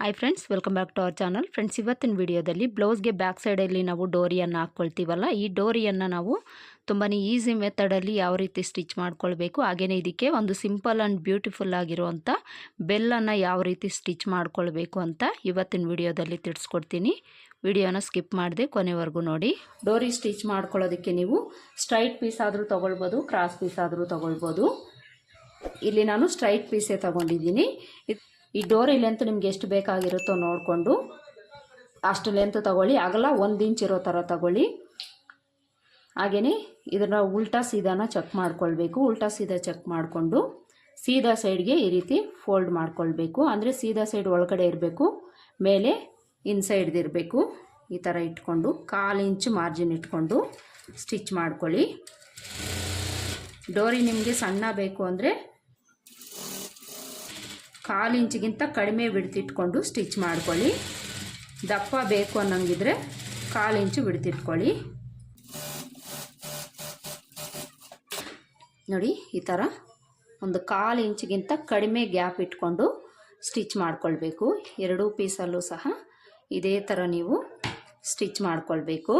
Hi friends welcome back to our channel friends ಇವತ್ತಿನ ವಿಡಿಯೋದಲ್ಲಿ ಬ್ಲೌಸ್ಗೆ back ಸೈಡಲ್ಲಿ ನಾವು ಡೋರಿಯನ್ನು ಹಾಕ್ಕೊಳ್ತೀವಲ್ಲ, ಈ ಡೋರಿಯನ್ನು ನಾವು ತುಂಬಾ ಈಸಿ ಮೆಥಡಲ್ಲಿ ಯಾವ ರೀತಿ ಸ್ಟಿಚ್ ಮಾಡ್ಕೊಳ್ಬೇಕು. ಹಾಗೆಯೇ ಇದಕ್ಕೆ ಒಂದು ಸಿಂಪಲ್ ಆ್ಯಂಡ್ ಬ್ಯೂಟಿಫುಲ್ ಆಗಿರುವಂಥ ಬೆಲ್ಲನ್ನು ಯಾವ ರೀತಿ ಸ್ಟಿಚ್ ಮಾಡ್ಕೊಳ್ಬೇಕು ಅಂತ ಇವತ್ತಿನ ವಿಡಿಯೋದಲ್ಲಿ ತಿಳಿಸ್ಕೊಡ್ತೀನಿ. ವಿಡಿಯೋನ ಸ್ಕಿಪ್ ಮಾಡಿದೆ ಕೊನೆವರೆಗೂ ನೋಡಿ. ಡೋರಿ ಸ್ಟಿಚ್ ಮಾಡ್ಕೊಳ್ಳೋದಕ್ಕೆ ನೀವು ಸ್ಟ್ರೈಟ್ ಪೀಸ್ ಆದರೂ ತೊಗೊಳ್ಬೋದು ಕ್ರಾಸ್ ಪೀಸ್ ಆದರೂ ತೊಗೊಳ್ಬೋದು. ಇಲ್ಲಿ ನಾನು ಸ್ಟ್ರೈಟ್ ಪೀಸೇ ತೊಗೊಂಡಿದ್ದೀನಿ. ಈ ಡೋರಿ ಲೆಂತ್ ನಿಮ್ಗೆ ಎಷ್ಟು ಬೇಕಾಗಿರುತ್ತೋ ನೋಡಿಕೊಂಡು ಅಷ್ಟು ಲೆಂತ್ ತಗೊಳ್ಳಿ. ಅಗಲ ಒಂದು ಇಂಚ್ ಇರೋ ಥರ ತಗೊಳ್ಳಿ. ಹಾಗೆಯೇ ಇದನ್ನು ಉಲ್ಟಾ ಸೀದಾನ ಚೆಕ್ ಮಾಡ್ಕೊಳ್ಬೇಕು. ಉಲ್ಟಾ ಸೀದಾ ಚೆಕ್ ಮಾಡಿಕೊಂಡು ಸೀದಾ ಸೈಡ್ಗೆ ಈ ರೀತಿ ಫೋಲ್ಡ್ ಮಾಡ್ಕೊಳ್ಬೇಕು. ಅಂದರೆ ಸೀದಾ ಸೈಡ್ ಒಳಗಡೆ ಇರಬೇಕು, ಮೇಲೆ ಇನ್ಸೈಡ್ದಿರಬೇಕು ಈ ಥರ ಇಟ್ಕೊಂಡು ಕಾಲು ಇಂಚು ಮಾರ್ಜಿನ್ ಇಟ್ಕೊಂಡು ಸ್ಟಿಚ್ ಮಾಡ್ಕೊಳ್ಳಿ. ಡೋರಿ ನಿಮಗೆ ಸಣ್ಣ ಬೇಕು ಅಂದರೆ ಕಾಲು ಇಂಚಿಗಿಂತ ಕಡಿಮೆ ಬಿಡ್ತಿಟ್ಕೊಂಡು ಸ್ಟಿಚ್ ಮಾಡ್ಕೊಳ್ಳಿ. ದಪ್ಪ ಬೇಕು ಅನ್ನಂಗಿದ್ರೆ ಕಾಲು ಇಂಚು ಬಿಡ್ತಿಟ್ಕೊಳ್ಳಿ ನೋಡಿ, ಈ ಥರ ಒಂದು ಕಾಲು ಇಂಚಿಗಿಂತ ಕಡಿಮೆ ಗ್ಯಾಪ್ ಇಟ್ಕೊಂಡು ಸ್ಟಿಚ್ ಮಾಡ್ಕೊಳ್ಬೇಕು. ಎರಡೂ ಪೀಸಲ್ಲೂ ಸಹ ಇದೇ ಥರ ನೀವು ಸ್ಟಿಚ್ ಮಾಡ್ಕೊಳ್ಬೇಕು.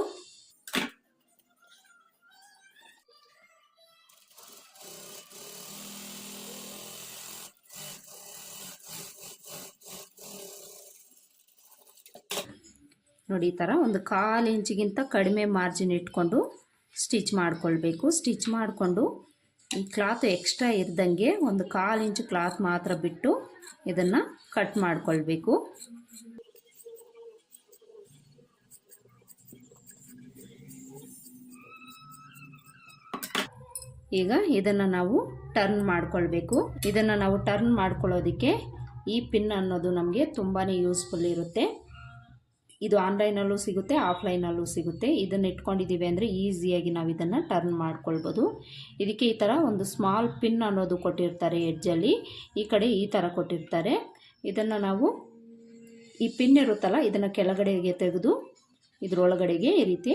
ನೋಡಿ ಈ ಥರ ಒಂದು ಕಾಲು ಇಂಚಿಗಿಂತ ಕಡಿಮೆ ಮಾರ್ಜಿನ್ ಇಟ್ಕೊಂಡು ಸ್ಟಿಚ್ ಮಾಡ್ಕೊಳ್ಬೇಕು. ಸ್ಟಿಚ್ ಮಾಡಿಕೊಂಡು ಈ ಕ್ಲಾತ್ ಎಕ್ಸ್ಟ್ರಾ ಇರ್ದಂಗೆ ಒಂದು ಕಾಲು ಇಂಚು ಕ್ಲಾತ್ ಮಾತ್ರ ಬಿಟ್ಟು ಇದನ್ನು ಕಟ್ ಮಾಡಿಕೊಳ್ಬೇಕು. ಈಗ ಇದನ್ನು ನಾವು ಟರ್ನ್ ಮಾಡಿಕೊಳ್ಬೇಕು. ಇದನ್ನು ನಾವು ಟರ್ನ್ ಮಾಡ್ಕೊಳ್ಳೋದಕ್ಕೆ ಈ ಪಿನ್ ಅನ್ನೋದು ನಮಗೆ ತುಂಬಾ ಯೂಸ್ಫುಲ್ ಇರುತ್ತೆ. ಇದು ಆನ್ಲೈನಲ್ಲೂ ಸಿಗುತ್ತೆ ಆಫ್ಲೈನಲ್ಲೂ ಸಿಗುತ್ತೆ. ಇದನ್ನು ಇಟ್ಕೊಂಡಿದ್ದೀವಿ ಅಂದರೆ ಈಸಿಯಾಗಿ ನಾವು ಇದನ್ನು ಟರ್ನ್ ಮಾಡ್ಕೊಳ್ಬೋದು. ಇದಕ್ಕೆ ಈ ಥರ ಒಂದು ಸ್ಮಾಲ್ ಪಿನ್ ಅನ್ನೋದು ಕೊಟ್ಟಿರ್ತಾರೆ ಎಡ್ಜಲ್ಲಿ ಈ ಕಡೆ ಈ ಥರ ಕೊಟ್ಟಿರ್ತಾರೆ. ಇದನ್ನು ನಾವು ಈ ಪಿನ್ ಇರುತ್ತಲ್ಲ, ಇದನ್ನು ಕೆಳಗಡೆಗೆ ತೆಗೆದು ಇದರೊಳಗಡೆಗೆ ಈ ರೀತಿ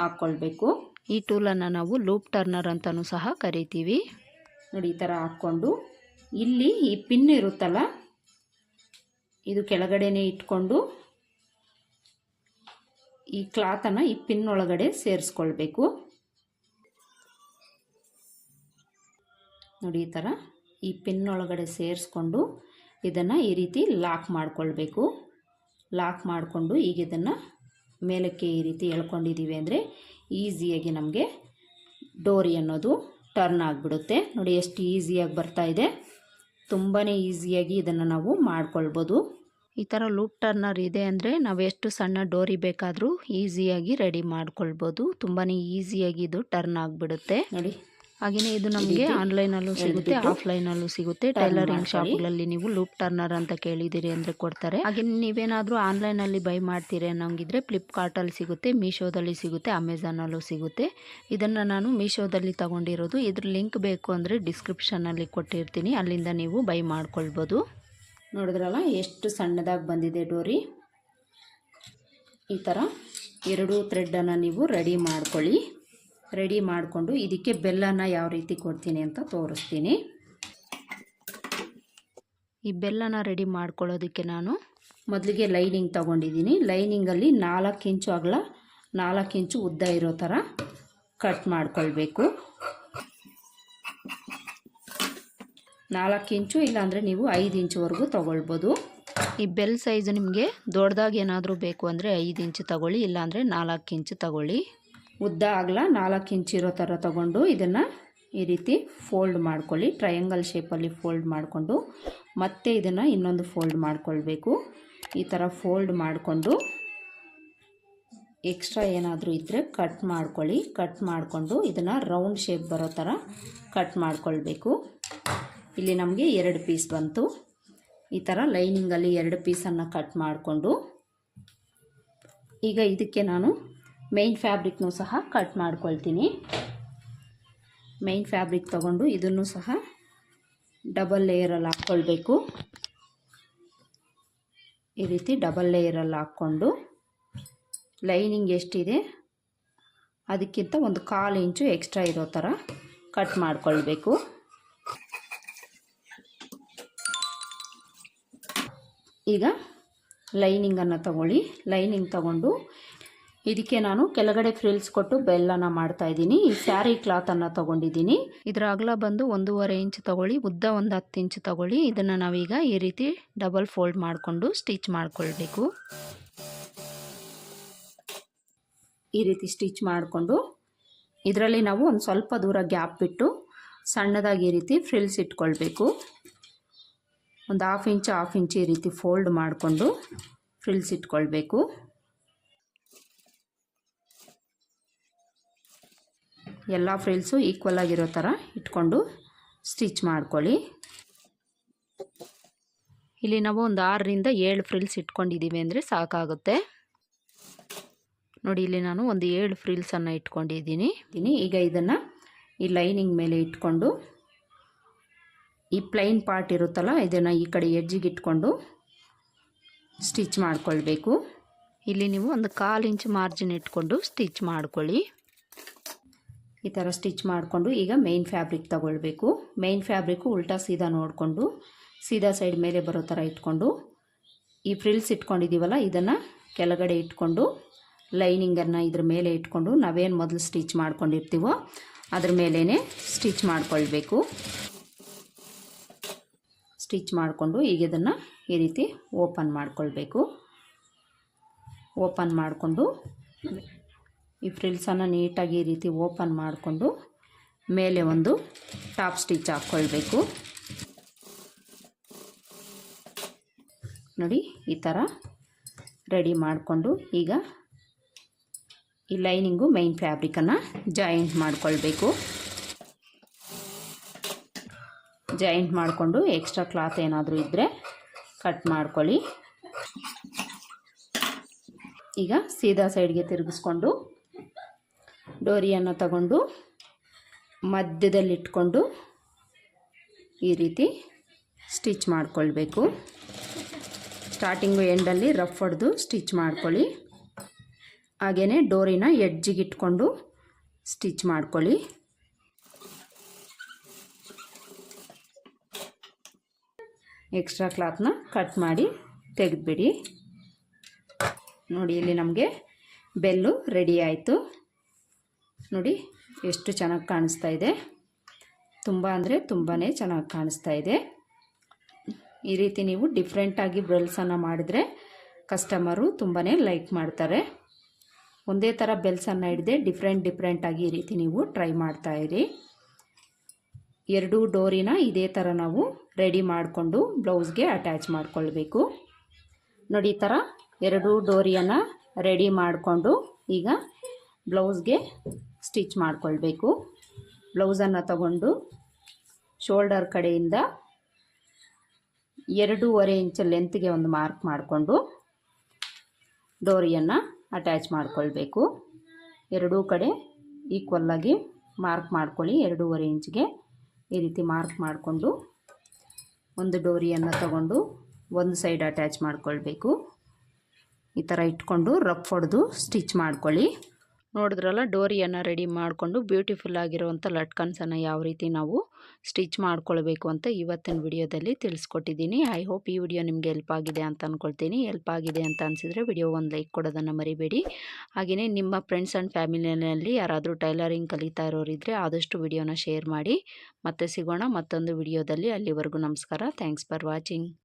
ಹಾಕ್ಕೊಳ್ಬೇಕು ಈ ಟೂಲನ್ನು ನಾವು ಲೂಪ್ ಟರ್ನರ್ ಅಂತಲೂ ಸಹ ಕರಿತೀವಿ. ನೋಡಿ, ಈ ಥರ ಹಾಕ್ಕೊಂಡು. ಇಲ್ಲಿ ಈ ಪಿನ್ ಇರುತ್ತಲ್ಲ, ಇದು ಕೆಳಗಡೆನೇ ಇಟ್ಕೊಂಡು ಈ ಕ್ಲಾತನ್ನು ಈ ಪಿನ್ ಒಳಗಡೆ ಸೇರಿಸ್ಕೊಳ್ಬೇಕು. ನೋಡಿ ಈ ಥರ ಈ ಪಿನ್ ಒಳಗಡೆ ಸೇರಿಸ್ಕೊಂಡು ಇದನ್ನು ಈ ರೀತಿ ಲಾಕ್ ಮಾಡಿಕೊಳ್ಬೇಕು. ಲಾಕ್ ಮಾಡಿಕೊಂಡು ಈಗ ಇದನ್ನು ಮೇಲಕ್ಕೆ ಈ ರೀತಿ ಎಳ್ಕೊಂಡಿದ್ದೀವಿ ಅಂದರೆ ಈಸಿಯಾಗಿ ನಮಗೆ ಡೋರಿ ಅನ್ನೋದು ಟರ್ನ್ ಆಗಿಬಿಡುತ್ತೆ. ನೋಡಿ ಎಷ್ಟು ಈಸಿಯಾಗಿ ಬರ್ತಾ ಇದೆ. ತುಂಬಾ ಈಸಿಯಾಗಿ ಇದನ್ನು ನಾವು ಮಾಡ್ಕೊಳ್ಬೋದು. ಈ ಥರ ಲೂಪ್ ಟರ್ನರ್ ಇದೆ ಅಂದರೆ ನಾವು ಎಷ್ಟು ಸಣ್ಣ ಡೋರಿ ಬೇಕಾದರೂ ಈಸಿಯಾಗಿ ರೆಡಿ ಮಾಡ್ಕೊಳ್ಬೋದು. ತುಂಬಾ ಈಸಿಯಾಗಿ ಇದು ಟರ್ನ್ ಆಗಿಬಿಡುತ್ತೆ. ನೋಡಿ. ಹಾಗೆಯೇ ಇದು ನಮಗೆ ಆನ್ಲೈನಲ್ಲೂ ಸಿಗುತ್ತೆ ಆಫ್ಲೈನಲ್ಲೂ ಸಿಗುತ್ತೆ. ಟೈಲರಿಂಗ್ ಶಾಪ್ಗಳಲ್ಲಿ ನೀವು ಲೂಪ್ ಟರ್ನರ್ ಅಂತ ಕೇಳಿದ್ದೀರಿ ಅಂದರೆ ಕೊಡ್ತಾರೆ. ಹಾಗೆ ನೀವೇನಾದರೂ ಆನ್ಲೈನಲ್ಲಿ ಬೈ ಮಾಡ್ತೀರಿ ಅನ್ನೋಂಗಿದ್ರೆ ಫ್ಲಿಪ್ಕಾರ್ಟಲ್ಲಿ ಸಿಗುತ್ತೆ ಮೀಶೋದಲ್ಲಿ ಸಿಗುತ್ತೆ ಅಮೆಝಾನಲ್ಲೂ ಸಿಗುತ್ತೆ. ಇದನ್ನು ನಾನು ಮೀಶೋದಲ್ಲಿ ತಗೊಂಡಿರೋದು. ಇದ್ರ ಲಿಂಕ್ ಬೇಕು ಅಂದರೆ ಡಿಸ್ಕ್ರಿಪ್ಷನಲ್ಲಿ ಕೊಟ್ಟಿರ್ತೀನಿ. ಅಲ್ಲಿಂದ ನೀವು ಬೈ ಮಾಡ್ಕೊಳ್ಬೋದು. ನೋಡಿದ್ರಲ್ಲ, ಎಷ್ಟು ಸಣ್ಣದಾಗಿ ಬಂದಿದೆ ಡೋರಿ. ಈ ಥರ ಎರಡು ಥ್ರೆಡ್ಡನ್ನು ನೀವು ರೆಡಿ ಮಾಡ್ಕೊಳ್ಳಿ. ರೆಡಿ ಮಾಡಿಕೊಂಡು ಇದಕ್ಕೆ ಬೆಲ್ಲನ ಯಾವ ರೀತಿ ಕೊಡ್ತೀನಿ ಅಂತ ತೋರಿಸ್ತೀನಿ. ಈ ಬೆಲ್ಲನ ರೆಡಿ ಮಾಡ್ಕೊಳ್ಳೋದಕ್ಕೆ ನಾನು ಮೊದಲಿಗೆ ಲೈನಿಂಗ್ ತಗೊಂಡಿದ್ದೀನಿ. ಲೈನಿಂಗಲ್ಲಿ ನಾಲ್ಕು ಇಂಚು ಅಗಲ, ನಾಲ್ಕು ಇಂಚು ಉದ್ದ ಇರೋ ಥರ ಕಟ್ ಮಾಡ್ಕೊಳ್ಬೇಕು. ನಾಲ್ಕು ಇಂಚು ಇಲ್ಲಾಂದರೆ ನೀವು ಐದು ಇಂಚುವರೆಗೂ ತೊಗೊಳ್ಬೋದು. ಈ ಬೆಲ್ ಸೈಜ್ ನಿಮಗೆ ದೊಡ್ಡದಾಗಿ ಏನಾದರೂ ಬೇಕು ಅಂದರೆ ಐದು ಇಂಚು ತಗೊಳ್ಳಿ ಇಲ್ಲಾಂದರೆ ನಾಲ್ಕು ಇಂಚು ತಗೊಳ್ಳಿ. ಉದ್ದ ಆಗಲ ನಾಲ್ಕು ಇಂಚು ಇರೋ ಥರ ತಗೊಂಡು ಇದನ್ನು ಈ ರೀತಿ ಫೋಲ್ಡ್ ಮಾಡ್ಕೊಳ್ಳಿ ಟ್ರಯಾಂಗಲ್ ಶೇಪಲ್ಲಿ ಫೋಲ್ಡ್ ಮಾಡಿಕೊಂಡು ಮತ್ತೆ ಇದನ್ನು ಇನ್ನೊಂದು ಫೋಲ್ಡ್ ಮಾಡ್ಕೊಳ್ಬೇಕು. ಈ ಥರ ಫೋಲ್ಡ್ ಮಾಡಿಕೊಂಡು ಎಕ್ಸ್ಟ್ರಾ ಏನಾದರೂ ಇದ್ದರೆ ಕಟ್ ಮಾಡ್ಕೊಳ್ಳಿ. ಕಟ್ ಮಾಡಿಕೊಂಡು ಇದನ್ನು ರೌಂಡ್ ಶೇಪ್ ಬರೋ ಥರ ಕಟ್ ಮಾಡ್ಕೊಳ್ಬೇಕು. ಇಲ್ಲಿ ನಮಗೆ ಎರಡು ಪೀಸ್ ಬಂತು. ಈ ಥರ ಲೈನಿಂಗಲ್ಲಿ ಎರಡು ಪೀಸನ್ನು ಕಟ್ ಮಾಡಿಕೊಂಡು ಈಗ ಇದಕ್ಕೆ ನಾನು ಮೈನ್ ಫ್ಯಾಬ್ರಿಕ್ನೂ ಸಹ ಕಟ್ ಮಾಡ್ಕೊಳ್ತೀನಿ. ಮೈನ್ ಫ್ಯಾಬ್ರಿಕ್ ತಗೊಂಡು ಇದನ್ನು ಸಹ ಡಬಲ್ ಲೇಯರಲ್ಲಿ ಹಾಕ್ಕೊಳ್ಬೇಕು. ಈ ರೀತಿ ಡಬಲ್ ಲೇಯರಲ್ಲಿ ಹಾಕ್ಕೊಂಡು ಲೈನಿಂಗ್ ಎಷ್ಟಿದೆ ಅದಕ್ಕಿಂತ ಒಂದು ಕಾಲು ಇಂಚು ಎಕ್ಸ್ಟ್ರಾ ಇರೋ ಥರ ಕಟ್ ಮಾಡ್ಕೊಳ್ಬೇಕು. ಈಗ ಲೈನಿಂಗನ್ನು ತಗೊಳ್ಳಿ. ಲೈನಿಂಗ್ ತಗೊಂಡು ಇದಕ್ಕೆ ನಾನು ಕೆಳಗಡೆ ಫ್ರಿಲ್ಸ್ ಕೊಟ್ಟು ಬೆಲ್ಲನ ಮಾಡ್ತಾ ಇದ್ದೀನಿ. ಈ ಸ್ಯಾರಿ ಕ್ಲಾತನ್ನು ತೊಗೊಂಡಿದ್ದೀನಿ. ಇದರ ಅಗಲ ಬಂದು ಒಂದೂವರೆ ಇಂಚ್ ತಗೊಳ್ಳಿ. ಉದ್ದ ಒಂದು ಹತ್ತು ಇಂಚ್ ತಗೊಳ್ಳಿ. ಇದನ್ನು ನಾವೀಗ ಈ ರೀತಿ ಡಬಲ್ ಫೋಲ್ಡ್ ಮಾಡಿಕೊಂಡು ಸ್ಟಿಚ್ ಮಾಡಿಕೊಳ್ಬೇಕು. ಈ ರೀತಿ ಸ್ಟಿಚ್ ಮಾಡಿಕೊಂಡು ಇದರಲ್ಲಿ ನಾವು ಒಂದು ಸ್ವಲ್ಪ ದೂರ ಗ್ಯಾಪ್ ಬಿಟ್ಟು ಸಣ್ಣದಾಗಿ ಈ ರೀತಿ ಫ್ರಿಲ್ಸ್ ಇಟ್ಕೊಳ್ಬೇಕು. ಒಂದು ಹಾಫ್ ಇಂಚು ಹಾಫ್ ಇಂಚು ಈ ರೀತಿ ಫೋಲ್ಡ್ ಮಾಡಿಕೊಂಡು ಫ್ರಿಲ್ಸ್ ಇಟ್ಕೊಳ್ಬೇಕು. ಎಲ್ಲ ಫ್ರಿಲ್ಸು ಈಕ್ವಲ್ ಆಗಿರೋ ಥರ ಇಟ್ಕೊಂಡು ಸ್ಟಿಚ್ ಮಾಡ್ಕೊಳ್ಳಿ. ಇಲ್ಲಿ ನಾವು ಒಂದು ಆರರಿಂದ ಏಳು ಫ್ರಿಲ್ಸ್ ಇಟ್ಕೊಂಡಿದ್ದೀವಿ ಅಂದರೆ ಸಾಕಾಗುತ್ತೆ. ನೋಡಿ, ಇಲ್ಲಿ ನಾನು ಒಂದು ಏಳು ಫ್ರಿಲ್ಸನ್ನು ಇಟ್ಕೊಂಡಿದ್ದೀನಿ. ಈಗ ಇದನ್ನು ಈ ಲೈನಿಂಗ್ ಮೇಲೆ ಇಟ್ಕೊಂಡು ಈ ಪ್ಲೈನ್ ಪಾರ್ಟ್ ಇರುತ್ತಲ್ಲ, ಇದನ್ನು ಈ ಕಡೆ ಎಡ್ಜಿಗೆ ಇಟ್ಕೊಂಡು ಸ್ಟಿಚ್ ಮಾಡಿಕೊಳ್ಬೇಕು. ಇಲ್ಲಿ ನೀವು ಒಂದು ಕಾಲು ಇಂಚ್ ಮಾರ್ಜಿನ್ ಇಟ್ಕೊಂಡು ಸ್ಟಿಚ್ ಮಾಡ್ಕೊಳ್ಳಿ. ಈ ಥರ ಸ್ಟಿಚ್ ಮಾಡಿಕೊಂಡು ಈಗ ಮೇಯ್ನ್ ಫ್ಯಾಬ್ರಿಕ್ ತಗೊಳ್ಬೇಕು. ಮೇಯ್ನ್ ಫ್ಯಾಬ್ರಿಕ್ಕು ಉಲ್ಟಾ ಸೀದಾ ನೋಡಿಕೊಂಡು, ಸೀದಾ ಸೈಡ್ ಮೇಲೆ ಬರೋ ಥರ ಇಟ್ಕೊಂಡು, ಈ ಫ್ರಿಲ್ಸ್ ಇಟ್ಕೊಂಡಿದ್ದೀವಲ್ಲ ಇದನ್ನು ಕೆಳಗಡೆ ಇಟ್ಕೊಂಡು ಲೈನಿಂಗನ್ನು ಇದ್ರ ಮೇಲೆ ಇಟ್ಕೊಂಡು ನಾವೇನು ಮೊದಲು ಸ್ಟಿಚ್ ಮಾಡ್ಕೊಂಡಿರ್ತೀವೋ ಅದ್ರ ಮೇಲೇ ಸ್ಟಿಚ್ ಮಾಡ್ಕೊಳ್ಬೇಕು. ಸ್ಟಿಚ್ ಮಾಡಿಕೊಂಡು ಈಗ ಇದನ್ನು ಈ ರೀತಿ ಓಪನ್ ಮಾಡಿಕೊಳ್ಬೇಕು. ಓಪನ್ ಮಾಡಿಕೊಂಡು ಈ ಫ್ರಿಲ್ಸನ್ನು ನೀಟಾಗಿ ಈ ರೀತಿ ಓಪನ್ ಮಾಡಿಕೊಂಡು ಮೇಲೆ ಒಂದು ಟಾಪ್ ಸ್ಟಿಚ್ ಹಾಕ್ಕೊಳ್ಬೇಕು ನೋಡಿ, ಈ ಥರ ರೆಡಿ ಮಾಡಿಕೊಂಡು ಈಗ ಈ ಲೈನಿಂಗು ಮೈನ್ ಫ್ಯಾಬ್ರಿಕನ್ನು ಜಾಯಿಂಟ್ ಮಾಡಿಕೊಳ್ಬೇಕು. ಜಾಯಿಂಟ್ ಮಾಡಿಕೊಂಡು ಎಕ್ಸ್ಟ್ರಾ ಕ್ಲಾತ್ ಏನಾದರೂ ಇದ್ದರೆ ಕಟ್ ಮಾಡ್ಕೊಳ್ಳಿ. ಈಗ ಸೀದಾ ಸೈಡ್ಗೆ ತಿರುಗಿಸ್ಕೊಂಡು ಡೋರಿಯನ್ನು ತಗೊಂಡು ಮಧ್ಯದಲ್ಲಿಟ್ಕೊಂಡು ಈ ರೀತಿ ಸ್ಟಿಚ್ ಮಾಡಿಕೊಳ್ಬೇಕು. ಸ್ಟಾರ್ಟಿಂಗು ಎಂಡಲ್ಲಿ ರಫ್ ಹೊಡೆದು ಸ್ಟಿಚ್ ಮಾಡ್ಕೊಳ್ಳಿ. ಹಾಗೆಯೇ ಡೋರಿನ ಎಡ್ಜಿಗಿಟ್ಕೊಂಡು ಸ್ಟಿಚ್ ಮಾಡ್ಕೊಳ್ಳಿ. ಎಕ್ಸ್ಟ್ರಾ ಕ್ಲಾತ್ನ ಕಟ್ ಮಾಡಿ ತೆಗೆದುಬಿಡಿ. ನೋಡಿ, ಇಲ್ಲಿ ನಮಗೆ ಬೆಲ್ಲು ರೆಡಿ ಆಯಿತು. ನೋಡಿ, ಎಷ್ಟು ಚೆನ್ನಾಗಿ ಕಾಣಿಸ್ತಾ ಇದೆ. ತುಂಬ ಅಂದರೆ ತುಂಬಾ ಚೆನ್ನಾಗಿ ಕಾಣಿಸ್ತಾ ಇದೆ. ಈ ರೀತಿ ನೀವು ಡಿಫ್ರೆಂಟಾಗಿ ಬೆಲ್ಸನ್ನು ಮಾಡಿದರೆ ಕಸ್ಟಮರು ತುಂಬಾ ಲೈಕ್ ಮಾಡ್ತಾರೆ. ಒಂದೇ ಥರ ಬೆಲ್ಸನ್ನು ಹಿಡಿದೆ ಡಿಫ್ರೆಂಟ್ ಡಿಫ್ರೆಂಟಾಗಿ ಈ ರೀತಿ ನೀವು ಟ್ರೈ ಮಾಡ್ತಾಯಿರಿ ಎರಡೂ ಡೋರಿನ ಇದೇ ಥರ ನಾವು ರೆಡಿ ಮಾಡಿಕೊಂಡು ಬ್ಲೌಸ್ಗೆ ಅಟ್ಯಾಚ್ ಮಾಡಿಕೊಳ್ಬೇಕು. ನೋಡಿ ಈ ಥರ ಎರಡೂ ಡೋರಿಯನ್ನು ರೆಡಿ ಮಾಡಿಕೊಂಡು ಈಗ ಬ್ಲೌಸ್ಗೆ ಸ್ಟಿಚ್ ಮಾಡಿಕೊಳ್ಬೇಕು. ಬ್ಲೌಸನ್ನು ತಗೊಂಡು ಶೋಲ್ಡರ್ ಕಡೆಯಿಂದ ಎರಡೂವರೆ ಇಂಚ್ ಲೆಂತ್ಗೆ ಒಂದು ಮಾರ್ಕ್ ಮಾಡಿಕೊಂಡು ಡೋರಿಯನ್ನು ಅಟ್ಯಾಚ್ ಮಾಡಿಕೊಳ್ಬೇಕು. ಎರಡೂ ಕಡೆ ಈಕ್ವಲ್ಲಾಗಿ ಮಾರ್ಕ್ ಮಾಡ್ಕೊಳ್ಳಿ. ಎರಡೂವರೆ ಇಂಚ್ಗೆ ಈ ರೀತಿ ಮಾರ್ಕ್ ಮಾಡಿಕೊಂಡು ಒಂದು ಡೋರಿಯನ್ನು ತಗೊಂಡು ಒಂದು ಸೈಡ್ ಅಟ್ಯಾಚ್ ಮಾಡ್ಕೊಳ್ಬೇಕು. ಈ ಥರ ಇಟ್ಕೊಂಡು ರಫ್ ಹೊಡೆದು ಸ್ಟಿಚ್ ಮಾಡ್ಕೊಳ್ಳಿ. ನೋಡಿದ್ರಲ್ಲ, ಡೋರಿಯನ್ನು ರೆಡಿ ಮಾಡಿಕೊಂಡು ಬ್ಯೂಟಿಫುಲ್ ಆಗಿರುವಂಥ ಲಟ್ಕನ್ಸನ್ನು ಯಾವ ರೀತಿ ನಾವು ಸ್ಟಿಚ್ ಮಾಡ್ಕೊಳ್ಬೇಕು ಅಂತ ಇವತ್ತಿನ ವಿಡಿಯೋದಲ್ಲಿ ತಿಳಿಸ್ಕೊಟ್ಟಿದ್ದೀನಿ. ಐ ಹೋಪ್ ಈ ವಿಡಿಯೋ ನಿಮಗೆ ಹೆಲ್ಪ್ ಆಗಿದೆ ಅಂತ ಅಂದ್ಕೊಳ್ತೀನಿ ಹೆಲ್ಪ್ ಆಗಿದೆ ಅಂತ ಅನಿಸಿದರೆ ವಿಡಿಯೋ ಒಂದು ಲೈಕ್ ಕೊಡೋದನ್ನು ಮರಿಬೇಡಿ. ಹಾಗೆಯೇ ನಿಮ್ಮ ಫ್ರೆಂಡ್ಸ್ ಆ್ಯಂಡ್ ಫ್ಯಾಮಿಲಿಯಲ್ಲಿ ಯಾರಾದರೂ ಟೈಲರಿಂಗ್ ಕಲಿತಾ ಇರೋರಿದ್ದರೆ ಆದಷ್ಟು ವಿಡಿಯೋನ ಶೇರ್ ಮಾಡಿ. ಮತ್ತೆ ಸಿಗೋಣ ಮತ್ತೊಂದು ವಿಡಿಯೋದಲ್ಲಿ. ಅಲ್ಲಿವರೆಗೂ ನಮಸ್ಕಾರ. Thanks for watching.